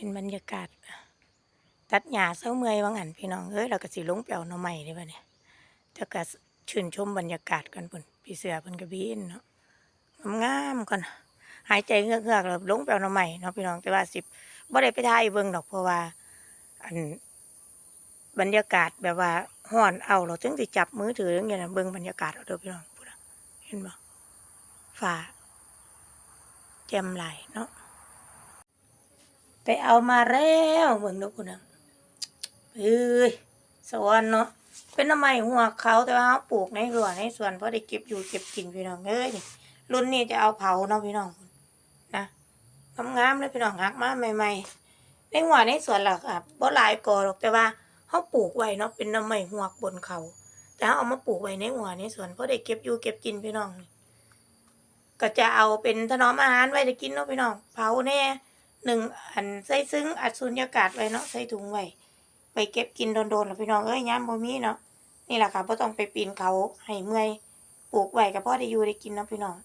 ห็นบรรยากาศ ตัดหญ้าเศร้าเมื่อยว่างหันพี่น้องเอ้ยเราก็สิลงไปเอาหน่อไม้ได้ป่ะเนี่ยจะก็ชื่นชมบรรยากาศกันพุ่นพี่เสือพิ่นก็บินเนาะงามก่อนหายใจเงือกๆแล้วลงไปเอาหน่อไม้เนาะพี่น้องแต่ว่าสิบ่ได้ไปถ่ายเบิ่งดอกเพราะว่า อันบรรยากาศแบบว่าฮ้อนเอาเราถึงสิจับมือถืออย่างเงี้ยนะเบิ่งบรรยากาศเอาเด้อพี่น้องเห็นบ่ฟ้าแจมไหลเนาะ ไปเอามาแล้วเบิ่งดูคุณนะเอ้ยสวรรค์เนาะเป็นทำไมหัวเขาแต่ว่าเขาปลูกในสวนในสวนเพราะได้เก็บอยู่เก็บกินพี่น้องเอ้ยรุ่นนี้จะเอาเผาเนาะพี่น้องนะงามๆเลยพี่น้องหักมาใหม่ๆในหัวในสวนหลักอะบ่หลายกอหรอกแต่ว่าเขาปลูกไว้เนาะเป็นน้ำไมหัวบนเขาแต่เขาเอามาปลูกไว้ในหัวในสวนเพราะได้เก็บอยู่เก็บกินพี่น้องก็จะเอาเป็นถนอมอาหารไว้ได้กินเนาะพี่น้องเผาแน่ หนึ่งอันใส่ซึ้งอัดสุญญากาศไว้เนาะใส่ถุงไว้ไปเก็บกินโดนๆหรอพี่น้องเอ้ยย้ำบ่มีเนาะนี่แหละค่ะบ่ต้องไปปีนเขาให้เมื่อยปลูกไว้ก็พอได้อยู่ได้กินเนาะพี่น้อง